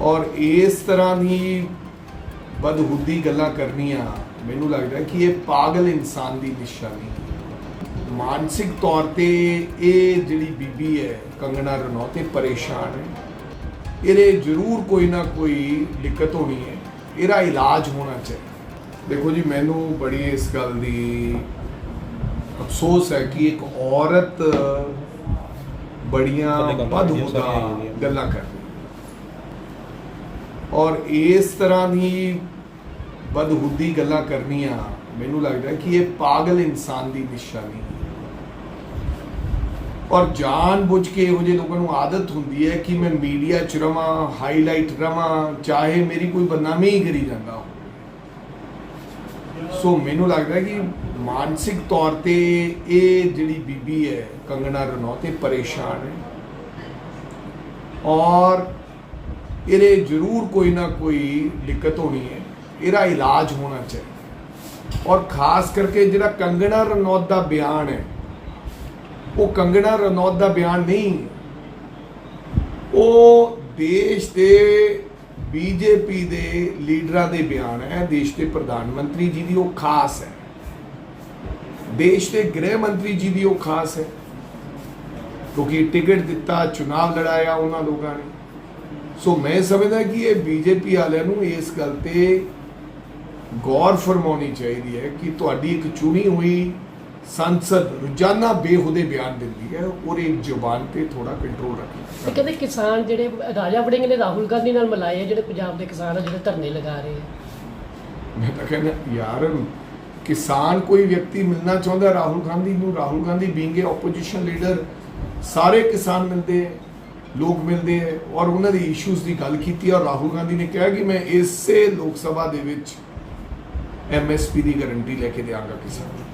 ਔਰ ਇਸ ਤਰ੍ਹਾਂ ਦੀ ਬਦਹੁਦੀ ਗੱਲਾਂ ਕਰਨੀਆਂ ਮੈਨੂੰ ਲੱਗਦਾ ਕਿ ਇਹ ਪਾਗਲ ਇਨਸਾਨ ਦੀ ਨਿਸ਼ਾਨੀ ਮਾਨਸਿਕ ਤੌਰ ਤੇ ਇਹ ਜਿਹੜੀ ਬੀਬੀ ਹੈ ਕੰਗਣਾ ਰਣੌਤ ਇਹ ਪਰੇਸ਼ਾਨ ਹੈ। ਇਹਦੇ ਜ਼ਰੂਰ ਕੋਈ ਨਾ ਕੋਈ ਦਿੱਕਤ ਹੋਣੀ ਹੈ। ਇਹਦਾ ਇਲਾਜ ਹੋਣਾ ਚਾਹੀਦਾ। ਦੇਖੋ ਜੀ ਮੈਨੂੰ ਬੜੀ ਇਸ ਗੱਲ ਦੀ ਅਫਸੋਸ ਹੈ ਕਿ ਇੱਕ ਔਰਤ ਬੜੀਆਂ ਬਦਹੁਦਾ। ਗੱਲਾਂ ਕਰਦੀ ਔਰ ਇਸ ਤਰ੍ਹਾਂ ਦੀ ਬਦਹੁਦੀ ਗੱਲਾਂ ਕਰਨੀਆਂ ਮੈਨੂੰ ਲੱਗਦਾ ਕਿ ਇਹ ਪਾਗਲ ਇਨਸਾਨ ਦੀ ਨਿਸ਼ਾਨੀ ਹੈ ਔਰ ਜਾਣ ਬੁੱਝ ਕੇ ਇਹੋ ਜਿਹੇ ਲੋਕਾਂ ਨੂੰ ਆਦਤ ਹੁੰਦੀ ਹੈ ਕਿ ਮੈਂ ਮੀਡੀਆ 'ਚ ਰਵਾਂ ਹਾਈਲਾਈਟ ਰਵਾਂ, ਚਾਹੇ ਮੇਰੀ ਕੋਈ ਬਦਨਾਮੀ ਹੀ ਕਰੀ ਜਾਂਦਾ ਸੋ ਮੈਨੂੰ ਲੱਗਦਾ ਕਿ ਮਾਨਸਿਕ ਤੌਰ ਤੇ ਇਹ ਜਿਹੜੀ ਬੀਬੀ ਹੈ, ਕੰਗਣਾ ਰਣੌਤ, ਇਹ ਪਰੇਸ਼ਾਨ ਹੈ। ਔਰ ਇਹਦੇ ਜ਼ਰੂਰ ਕੋਈ ਨਾ ਕੋਈ ਦਿੱਕਤ ਹੋਣੀ ਹੈ। ਇਹਦਾ ਇਲਾਜ ਹੋਣਾ ਚਾਹੀਦਾ। ਔਰ ਖਾਸ ਕਰਕੇ ਜਿਹੜਾ ਕੰਗਣਾ ਰਣੌਤ ਦਾ ਬਿਆਨ ਹੈ, ਉਹ ਕੰਗਣਾ ਰਣੌਤ ਦਾ ਬਿਆਨ ਨਹੀਂ ਉਹ ਦੇਸ਼ ਦੇ ਬੀਜੇਪੀ ਦੇ ਲੀਡਰਾਂ ਦੇ ਬਿਆਨ ਹੈ, ਦੇਸ਼ ਦੇ ਪ੍ਰਧਾਨ ਮੰਤਰੀ ਜੀ ਦੀ ਉਹ ਖਾਸ ਹੈ। ਦੇਸ਼ ਦੇ ਗ੍ਰਹਿ ਮੰਤਰੀ ਜੀ ਦੀ ਉਹ ਖਾਸ ਹੈ। ਕਿਉਂਕਿ ਟਿਕਟ ਦਿੱਤਾ, ਚੁਣਾਵ ਲੜਾਇਆ ਉਹਨਾਂ ਲੋਕਾਂ ਨੇ। ਸੋ ਮੈਂ ਸਮਝਦਾ ਕਿ ਇਹ ਬੀਜੇਪੀ ਵਾਲਿਆਂ ਨੂੰ ਇਸ ਗੱਲ ਤੇ ਗੌਰ ਫਰਮਾਉਣੀ ਚਾਹੀਦੀ ਹੈ ਕਿ ਤੁਹਾਡੀ ਇੱਕ ਚੁਣੀ ਹੋਈ ਸੰਸਦ ਰੋਜ਼ਾਨਾ ਬੇਹੂਦੇ ਬਿਆਨ ਦਿੰਦੀ ਹੈ ਉਹਦੀ ਜ਼ੁਬਾਨ ਤੇ ਥੋੜਾ ਕੰਟਰੋਲ ਰੱਖੇ ਤੇ ਕਹਿੰਦੇ ਕਿਸਾਨ ਜਿਹੜੇ ਰਾਜਾ ਵੜਿੰਗ ਨੇ ਰਾਹੁਲ ਗਾਂਧੀ ਨਾਲ ਮਿਲਾਏ ਜਿਹੜੇ ਪੰਜਾਬ ਦੇ ਕਿਸਾਨ ਆ ਜਿਹੜੇ ਧਰਨੇ ਲਗਾ ਰਹੇ ਆ ਮੈਂ ਤਾਂ ਕਹਿੰਦਾ ਯਾਰ ਕਿਸਾਨ ਕੋਈ ਵਿਅਕਤੀ ਮਿਲਣਾ ਚਾਹੁੰਦਾ ਰਾਹੁਲ ਗਾਂਧੀ ਨੂੰ Rahul Gandhi being a opposition leader ਸਾਰੇ ਕਿਸਾਨ ਮਿਲਦੇ ਲੋਕ ਮਿਲਦੇ ਹੈ ਔਰ ਉਹਨਾਂ ਦੇ ਇਸ਼ੂਜ਼ ਦੀ ਗੱਲ ਕੀਤੀ ਔਰ ਰਾਹੁਲ ਗਾਂਧੀ ਨੇ ਕਿਹਾ ਕਿ ਮੈਂ ਇਸੇ ਲੋਕ ਸਭਾ ਦੇ ਵਿੱਚ ਐਮਐਸਪੀ ਦੀ ਗਾਰੰਟੀ ਲੈ ਕੇ ਦਿਆਂਗਾ ਕਿਸਾਨ ਨੂੰ।